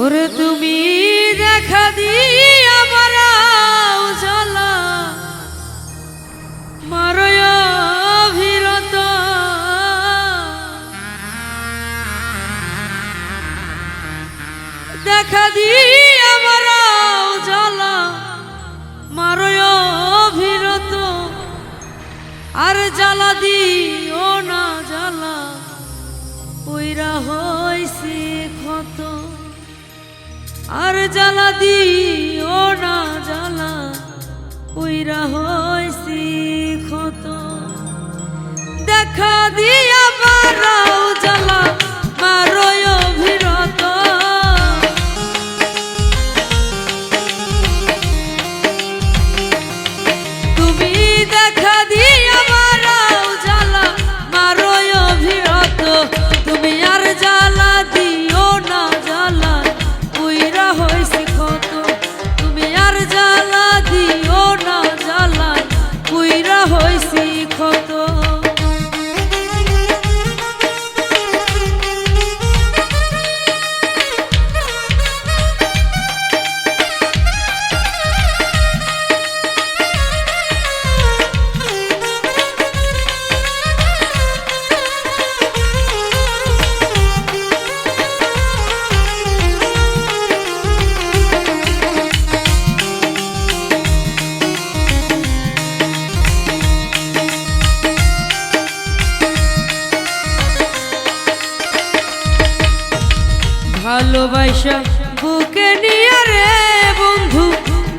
ওরে তুমি দেখা দি আমার উজালা। মারয় অভিরত। দেখা দি আমার উজালা। মারয় অভিরত। আর জ্বালা দি আর জ্বালা দি ও না জ্বালা ওইরা হয় ক্ষত। দেখা দিয়া ভালোবাসা বুকে নিয়ে রে বন্ধু,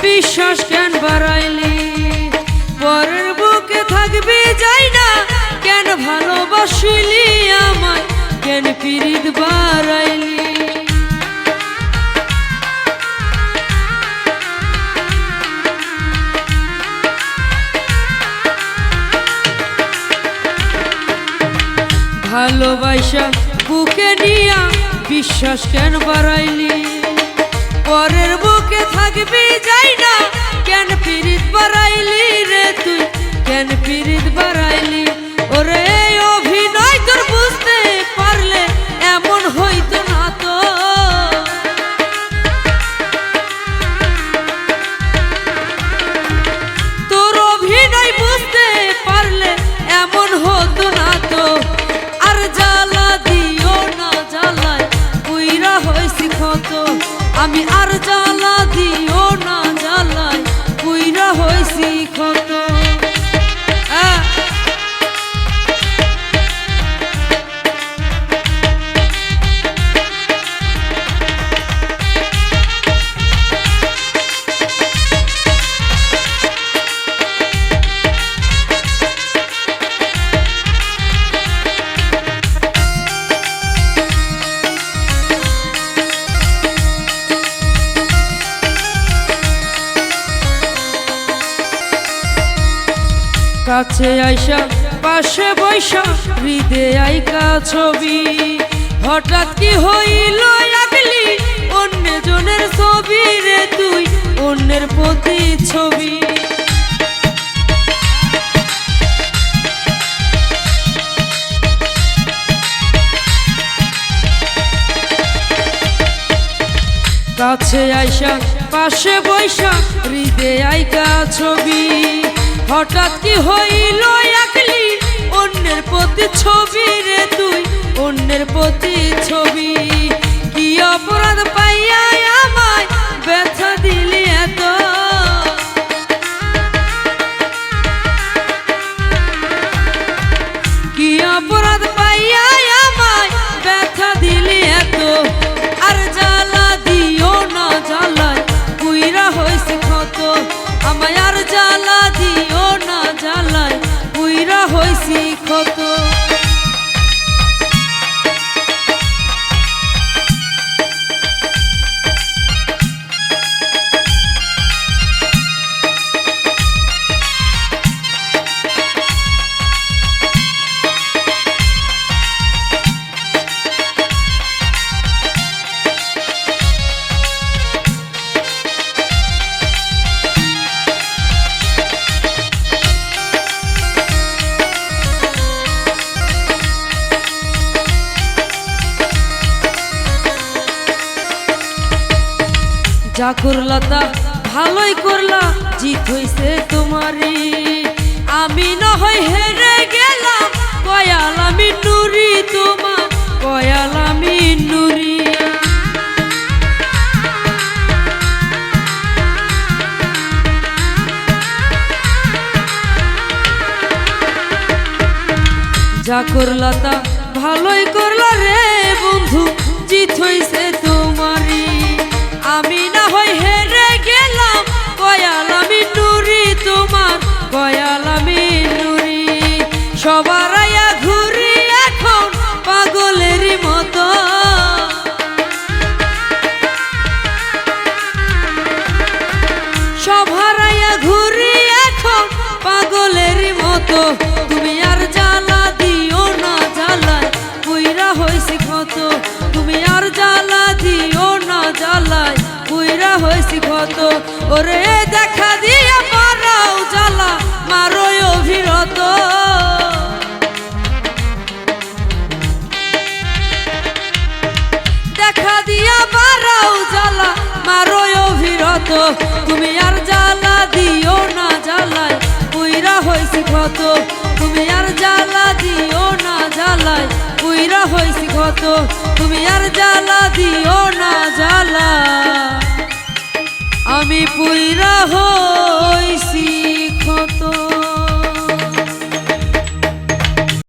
বিশ্বাস কেন বাড়াইলি? পরের বুকে থাকবি যাই না, কেন ভালোবাসিলি আমায়? কেন পিরিত বাড়াইলি? ভালোবাসা বুকে নিয়া বিশ্বাস কেন বাড়াইলি? পরের বুকে থাকবি যাই না, কেন পিরিত বাড়াইলি রে তুই? কেন পিরিত বাড়াইলি? কাছে আইসা, পাশে বৈশা হৃদে আইকা ছবি। হঠাৎ কি হইল আগলি অন্য জনের ছবি রে তুই, অন্যের প্রতি ছবি কাছে আইসা, পাশে বৈশা হৃদে আইকা ছবি। হঠাৎ কি হইল একলি? অন্যের প্রতি ছবি রে তুই, অন্যের প্রতি ছবি। কি অপরাধ পাইয়া আমায় ব্যথা দিলি এত? কি অপরাধ পাইয়া আমায় ব্যথা দিলি এত? আর জ্বালা দিও না জ্বালায় কুইরা হয়েছে ক্ষত। আমায় যা করলা তা ভালোই করলা, জিত হইছে তোমারই। আমি না হয় হেরে গেলাম, কয়াল আমি নুরি তোমার, কয়াল আমি নুরি। যা করলা তা ভালোই করলা রে বন্ধু, জিত হইছে তোমারই। আমি হয়েছি ক্ষত ওরে দেখা দিয়া পারাও জ্বালা মারোয় অভিরত। দেখা দিয়া বারাও জ্বালা মারোয় অভিরত। তুমি আর জ্বালা দিও না জ্বালায় উইরা হইছি ক্ষত। তুমি আর জ্বালা দিও না জ্বালায় উইরা হইছি ক্ষত। তুমি আর জ্বালা দিও না জ্বালা আমি পুইরা হইছি ক্ষত